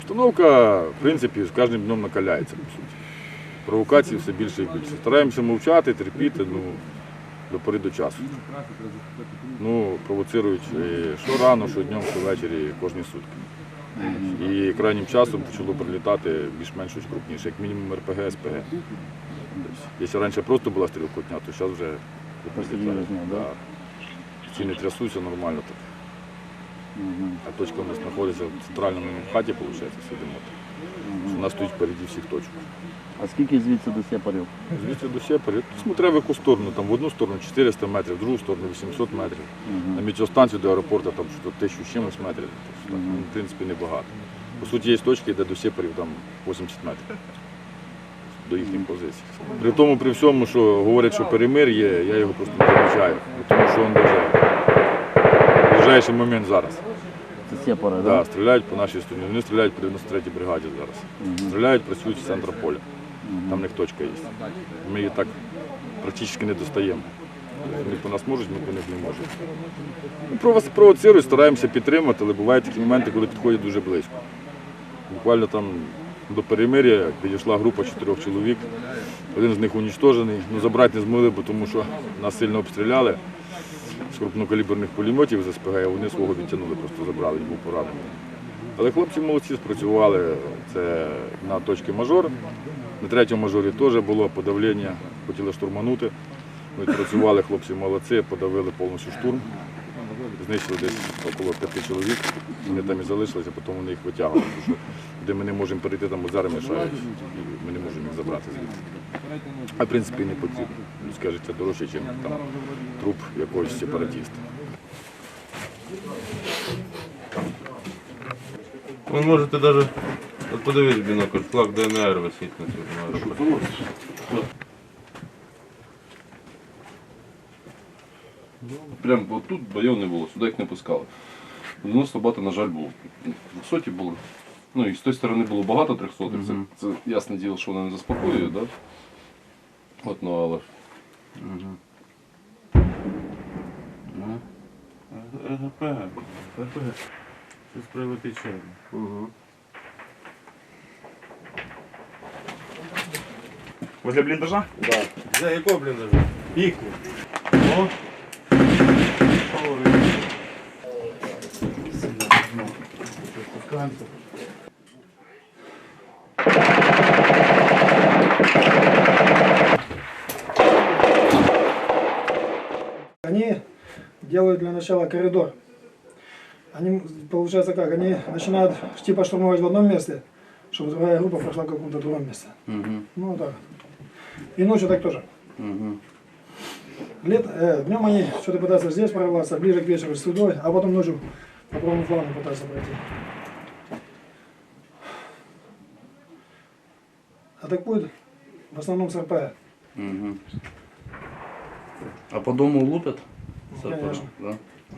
Обстановка, в принципі, з кожним днем накаляється, по суті. Провокацій все більше і більше. Стараємося мовчати, терпіти, ну, до пори до часу. Ну, провоцирують що рано, що днем, що ввечері, кожні сутки. І крайнім часом почало прилітати більш-менш щось крупніше, як мінімум РПГ, СПГ. Тобто, Якщо раніше просто була стрілкотня, то зараз вже прилітає. да? Ціни трясуться нормально так. А точка у нас знаходиться в центральному хаті, виходить, сидимо. У нас стоїть впереді всіх точок. А скільки звідси до сепарів? Звідси до Сєпарі, смотря в яку сторону, там в одну сторону 400 метрів, в другу сторону 800 метрів. На метеостанцію до аеропорту там що 1000 з чимось метрів. Тобто, ну, в принципі, небагато. По суті, є точки, де до Сєпарів там 80 метрів до їхніх позицій. При тому, при всьому, що говорять, що перемир є, я його просто не помічаю, тому що він даже ближайший момент зараз. Це сепари, Да, так? стріляють по нашій стороні. Вони стріляють по 93-й бригаді зараз. Стріляють, працюють з центру поля. Там в них точка є. Ми її так практично не достаємо. Вони по нас можуть, ми по них не можемо. Ну, прово- провоцирують, стараємося підтримати, але бувають такі моменти, коли підходять дуже близько. Буквально там до перемир'я підійшла група чотирьох чоловік. Один з них унічтожений. Ну, забрати не змогли, бо тому що нас сильно обстріляли з крупнокаліберних пулеметів з СПГ, вони свого відтягнули, просто забрали, він був поранений. Але хлопці молодці спрацювали. Це на точці мажор. На третьому мажорі теж було подавлення, хотіли штурманути. Ми працювали, хлопці молодці, подавили повністю штурм. Знищили десь около п'яти чоловік. Вони там і залишилися, потім вони їх витягували. Тому що де ми не можемо перейти, там озера мішають. і Ми не можемо їх забрати звідти. А в принципі не потрібно. Людське життя дорожче, ніж там труп якогось сепаратіста. Ви можете даже от подивись в бінокль, флаг ДНР висить на цьому. Прям от тут бойов не було, сюди їх не пускали. 90 бата, на жаль, було. 200 було. Ну і з тої сторони було багато 300 це, це ясне діло, що вони не заспокоюють, да? От, ну але. РГП. РГП. Це справа печально. Возле бліндажа? За якого бліндажа? Їхні. О. Они делают для начала коридор. Они, получается как, они начинают типа штурмовать в одном месте, чтобы другая группа прошла в каком-то другом месте. Ну вот так. И ночью так тоже. Лет, э, днем они что-то пытаются здесь прорваться, ближе к вечеру сюда, а потом ночью по правому флангу пытаются пройти. Атакуют в основном с РП. А по дому лупят? Конечно. да?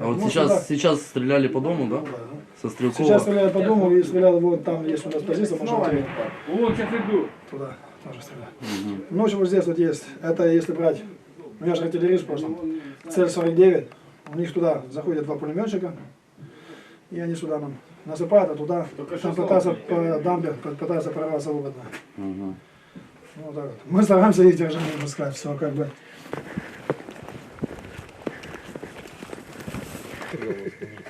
А вот Ну, сейчас, сейчас стреляли по дому, да? Ну, да. Со Стрелкова? Сейчас стреляют по дому и стреляют вот там есть у нас позиция, можно вот О, сейчас иду. туда тоже стреляют. Ночью вот здесь вот есть, это если брать, ну я же артиллерист в прошлом, цель 49, у них туда заходят два пулеметчика, и они сюда нам насыпают, а туда там пытаются по дамбе, п- пытаются прорваться выгодно. Ну, вот так вот. Мы стараемся их держать, можно сказать, все как бы.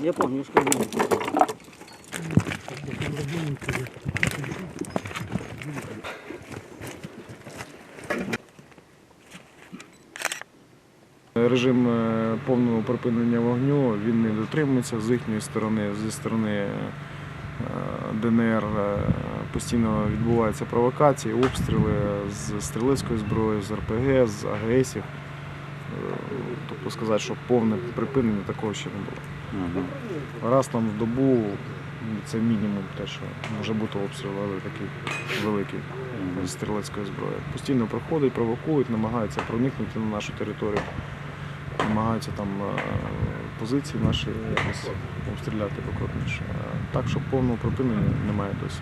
Я помню, что было. Режим е, повного припинення вогню він не дотримується з їхньої сторони, зі сторони ДНР е, постійно відбуваються провокації, обстріли з стрілецької зброї, з РПГ, з АГСів. Е, Тобто сказати, що повне припинення такого ще не було. Раз там в добу це мінімум те, що може бути обстріл, але такий великий з стрілецької зброї. Постійно проходять, провокують, намагаються проникнути на нашу територію, намагаються там е, позиції наші якось обстріляти покрупніше. Так що повного припинення немає досі.